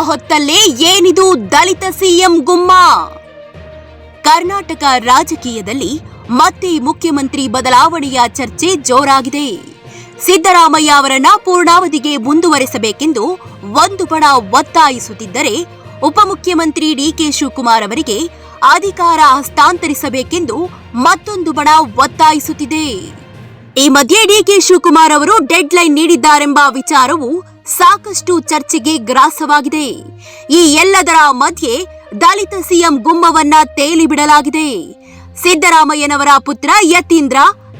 ಹೊತ್ತಲ್ಲೇ ಏನಿದು ದಲಿತ ಸಿಎಂ ಗುಮ್ಮ? ಕರ್ನಾಟಕ ರಾಜಕೀಯದಲ್ಲಿ ಮತ್ತೆ ಮುಖ್ಯಮಂತ್ರಿ ಬದಲಾವಣೆಯ ಚರ್ಚೆ ಜೋರಾಗಿದೆ. ಸಿದ್ದರಾಮಯ್ಯ ಅವರನ್ನ ಪೂರ್ಣಾವಧಿಗೆ ಮುಂದುವರೆಸಬೇಕೆಂದು ಒಂದು ಬಣ ಒತ್ತಾಯಿಸುತ್ತಿದ್ದರೆ ಉಪಮುಖ್ಯಮಂತ್ರಿ ಡಿಕೆ ಶಿವಕುಮಾರ್ ಅವರಿಗೆ ಅಧಿಕಾರ ಹಸ್ತಾಂತರಿಸಬೇಕೆಂದು ಮತ್ತೊಂದು ಬಣ ಒತ್ತಾಯಿಸುತ್ತಿದೆ. ಈ ಮಧ್ಯೆ ಡಿಕೆ ಶಿವಕುಮಾರ್ ಅವರು ಡೆಡ್ ಲೈನ್ ನೀಡಿದ್ದಾರೆಂಬ ವಿಚಾರವು ಸಾಕಷ್ಟು ಚರ್ಚೆಗೆ ಗ್ರಾಸವಾಗಿದೆ. ಈ ಎಲ್ಲದರ ಮಧ್ಯೆ ದಲಿತ ಸಿಎಂ ಗುಮ್ಮವನ್ನ ತೇಲಿ ಬಿಡಲಾಗಿದೆ ಸಿದ್ದರಾಮಯ್ಯನವರ ಪುತ್ರ ಯತೀಂದ್ರ,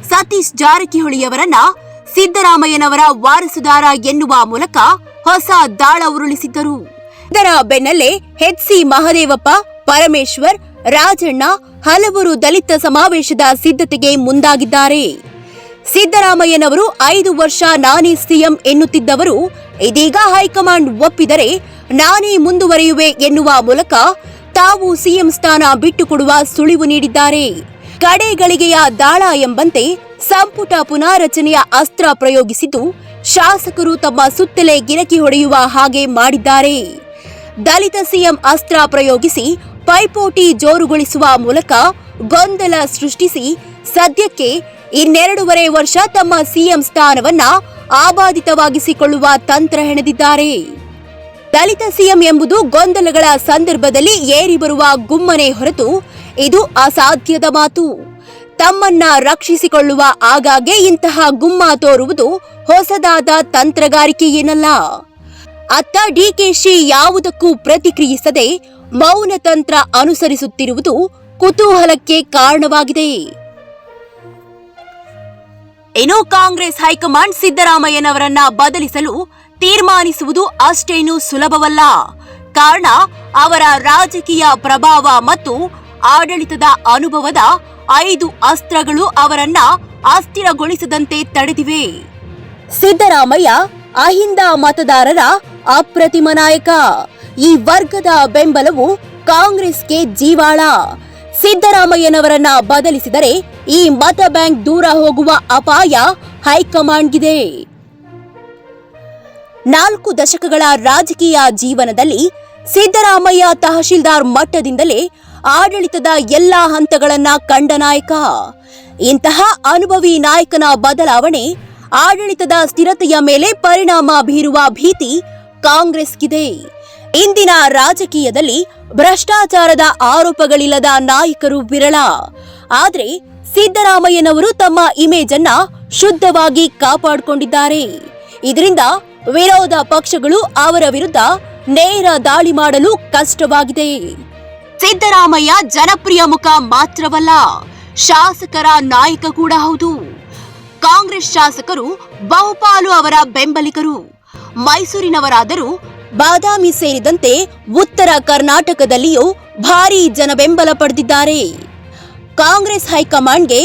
ಸತೀಶ್ ಜಾರಕಿಹೊಳಿಯವರನ್ನ ಸಿದ್ದರಾಮಯ್ಯನವರ ವಾರಸುದಾರ ಎನ್ನುವ ಮೂಲಕ ಹೊಸ ದಾಳ ಉರುಳಿಸಿದ್ದರು. ಇದರ ಬೆನ್ನಲ್ಲೇ ಎಚ್ಸಿ ಮಹದೇವಪ್ಪ, ಪರಮೇಶ್ವರ್, ರಾಜಣ್ಣ ಹಲವರು ದಲಿತ ಸಮಾವೇಶದ ಸಿದ್ಧತೆಗೆ ಮುಂದಾಗಿದ್ದಾರೆ. ಸಿದ್ದರಾಮಯ್ಯನವರು ಐದು ವರ್ಷ ನಾನೇ ಸಿಎಂ ಎನ್ನುತ್ತಿದ್ದವರು, ಇದೀಗ ಹೈಕಮಾಂಡ್ ಒಪ್ಪಿದರೆ ನಾನೇ ಮುಂದುವರಿಯುವೆ ಎನ್ನುವ ಮೂಲಕ ತಾವು ಸಿಎಂ ಸ್ಥಾನ ಬಿಟ್ಟುಕೊಡುವ ಸುಳಿವು ನೀಡಿದ್ದಾರೆ. ಕಡೆಗಳಿಗೆಯ ದಾಳ ಎಂಬಂತೆ ಸಂಪುಟ ಪುನಾರಚನೆಯ ಅಸ್ತ್ರ ಪ್ರಯೋಗಿಸಿದ್ದು, ಶಾಸಕರು ತಮ್ಮ ಸುತ್ತಲೇ ಗಿರಕಿ ಹೊಡೆಯುವ ಹಾಗೆ ಮಾಡಿದ್ದಾರೆ. ದಲಿತ ಸಿಎಂ ಅಸ್ತ್ರ ಪ್ರಯೋಗಿಸಿ ಪೈಪೋಟಿ ಜೋರುಗೊಳಿಸುವ ಮೂಲಕ ಗೊಂದಲ ಸೃಷ್ಟಿಸಿ ಸದ್ಯಕ್ಕೆ ಇನ್ನೆರಡೂವರೆ ವರ್ಷ ತಮ್ಮ ಸಿಎಂ ಸ್ಥಾನವನ್ನ ಆಬಾಧಿತವಾಗಿಸಿಕೊಳ್ಳುವ ತಂತ್ರ ಹೆಣೆದಿದ್ದಾರೆ. ದಲಿತ ಸಿಎಂ ಎಂಬುದು ಗೊಂದಲಗಳ ಸಂದರ್ಭದಲ್ಲಿ ಏರಿ ಬರುವ ಗುಮ್ಮನೆ ಹೊರತು ಇದು ಅಸಾಧ್ಯದ ಮಾತು. ತಮ್ಮನ್ನ ರಕ್ಷಿಸಿಕೊಳ್ಳುವ ಆಗಾಗ್ಗೆ ಇಂತಹ ಗುಮ್ಮ ತೋರುವುದು ಹೊಸದಾದ ತಂತ್ರಗಾರಿಕೆ ಏನಲ್ಲ. ಅತ್ತ ಡಿಕೆಶಿ ಯಾವುದಕ್ಕೂ ಪ್ರತಿಕ್ರಿಯಿಸದೆ ಮೌನ ತಂತ್ರ ಅನುಸರಿಸುತ್ತಿರುವುದು ಕುತೂಹಲಕ್ಕೆ ಕಾರಣವಾಗಿದೆ. ಇನ್ನು ಕಾಂಗ್ರೆಸ್ ಹೈಕಮಾಂಡ್ ಸಿದ್ದರಾಮಯ್ಯನವರನ್ನ ಬದಲಿಸಲು ತೀರ್ಮಾನಿಸುವುದು ಅಷ್ಟೇನೂ ಸುಲಭವಲ್ಲ. ಕಾರಣ, ಅವರ ರಾಜಕೀಯ ಪ್ರಭಾವ ಮತ್ತು ಆಡಳಿತದ ಅನುಭವದ ಐದು ಅಸ್ತ್ರಗಳು ಅವರನ್ನ ಅಸ್ಥಿರಗೊಳಿಸದಂತೆ ತಡೆದಿವೆ. ಸಿದ್ದರಾಮಯ್ಯ ಅಹಿಂದ ಮತದಾರರ ಅಪ್ರತಿಮ ನಾಯಕ. ಈ ವರ್ಗದ ಬೆಂಬಲವು ಕಾಂಗ್ರೆಸ್ಗೆ ಜೀವಾಳ. ಸಿದ್ದರಾಮಯ್ಯನವರನ್ನ ಬದಲಿಸಿದರೆ ಈ ಮತ ಬ್ಯಾಂಕ್ ದೂರ ಹೋಗುವ ಅಪಾಯ ಹೈಕಮಾಂಡ್ಗಿದೆ. ನಾಲ್ಕು ದಶಕಗಳ ರಾಜಕೀಯ ಜೀವನದಲ್ಲಿ ಸಿದ್ದರಾಮಯ್ಯ ತಹಶೀಲ್ದಾರ್ ಮಟ್ಟದಿಂದಲೇ ಆಡಳಿತದ ಎಲ್ಲಾ ಹಂತಗಳನ್ನ ಕಂಡ ನಾಯಕ. ಇಂತಹ ಅನುಭವಿ ನಾಯಕನ ಬದಲಾವಣೆ ಆಡಳಿತದ ಸ್ಥಿರತೆಯ ಮೇಲೆ ಪರಿಣಾಮ ಬೀರುವ ಭೀತಿ ಕಾಂಗ್ರೆಸ್ಗಿದೆ. ಇಂದಿನ ರಾಜಕೀಯದಲ್ಲಿ ಭ್ರಷ್ಟಾಚಾರದ ಆರೋಪಗಳಿಲ್ಲದ ನಾಯಕರು ವಿರಳ. ಆದರೆ ಸಿದ್ದರಾಮಯ್ಯನವರು ತಮ್ಮ ಇಮೇಜ್ ಅನ್ನ ಶುದ್ಧವಾಗಿ ಕಾಪಾಡಿಕೊಂಡಿದ್ದಾರೆ. ಇದರಿಂದ ವಿರೋಧ ಪಕ್ಷಗಳು ಅವರ ವಿರುದ್ಧ ನೇರ ದಾಳಿ ಮಾಡಲು ಕಷ್ಟವಾಗಿದೆ. ಸಿದ್ದರಾಮಯ್ಯ ಜನಪ್ರಿಯ ಮುಖ ಮಾತ್ರವಲ್ಲ, ಶಾಸಕರ ನಾಯಕ ಕೂಡ ಹೌದು. ಕಾಂಗ್ರೆಸ್ ಶಾಸಕರು ಬಹುಪಾಲು ಅವರ ಬೆಂಬಲಿಗರು. ಮೈಸೂರಿನವರಾದರೂ ಬಾದಾಮಿ ಸೇರಿದಂತೆ ಉತ್ತರ ಕರ್ನಾಟಕದಲ್ಲಿಯೂ ಭಾರೀ ಜನ ಬೆಂಬಲ ಪಡೆದಿದ್ದಾರೆ. ಕಾಂಗ್ರೆಸ್ ಹೈಕಮಾಂಡ್ಗೆ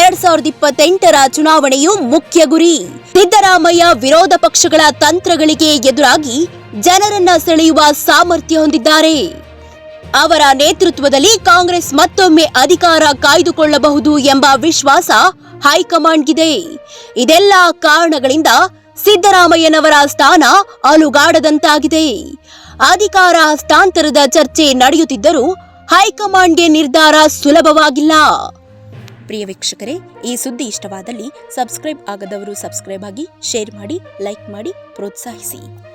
ಎರಡ್ ಸಾವಿರದ ಇಪ್ಪತ್ತೆಂಟರ ಚುನಾವಣೆಯು ಮುಖ್ಯ ಗುರಿ. ಸಿದ್ದರಾಮಯ್ಯ ವಿರೋಧ ಪಕ್ಷಗಳ ತಂತ್ರಗಳಿಗೆ ಎದುರಾಗಿ ಜನರನ್ನ ಸೆಳೆಯುವ ಸಾಮರ್ಥ್ಯ ಹೊಂದಿದ್ದಾರೆ. ಅವರ ನೇತೃತ್ವದಲ್ಲಿ ಕಾಂಗ್ರೆಸ್ ಮತ್ತೊಮ್ಮೆ ಅಧಿಕಾರ ಕಾಯ್ದುಕೊಳ್ಳಬಹುದು ಎಂಬ ವಿಶ್ವಾಸ ಹೈಕಮಾಂಡ್ಗಿದೆ. ಇದೆಲ್ಲ ಕಾರಣಗಳಿಂದ ಸಿದ್ದರಾಮಯ್ಯನವರ ಸ್ಥಾನ ಅಲುಗಾಡದಂತಾಗಿದೆ. ಅಧಿಕಾರ ಹಸ್ತಾಂತರದ ಚರ್ಚೆ ನಡೆಯುತ್ತಿದ್ದರೂ ಹೈಕಮಾಂಡ್ಗೆ ನಿರ್ಧಾರ ಸುಲಭವಾಗಿಲ್ಲ. ಪ್ರಿಯ ವೀಕ್ಷಕರೇ, ಈ ಸುದ್ದಿ ಇಷ್ಟವಾದಲ್ಲಿ ಸಬ್ಸ್ಕ್ರೈಬ್ ಆಗದವರು ಸಬ್ಸ್ಕ್ರೈಬ್ ಆಗಿ, ಶೇರ್ ಮಾಡಿ, ಲೈಕ್ ಮಾಡಿ, ಪ್ರೋತ್ಸಾಹಿಸಿ.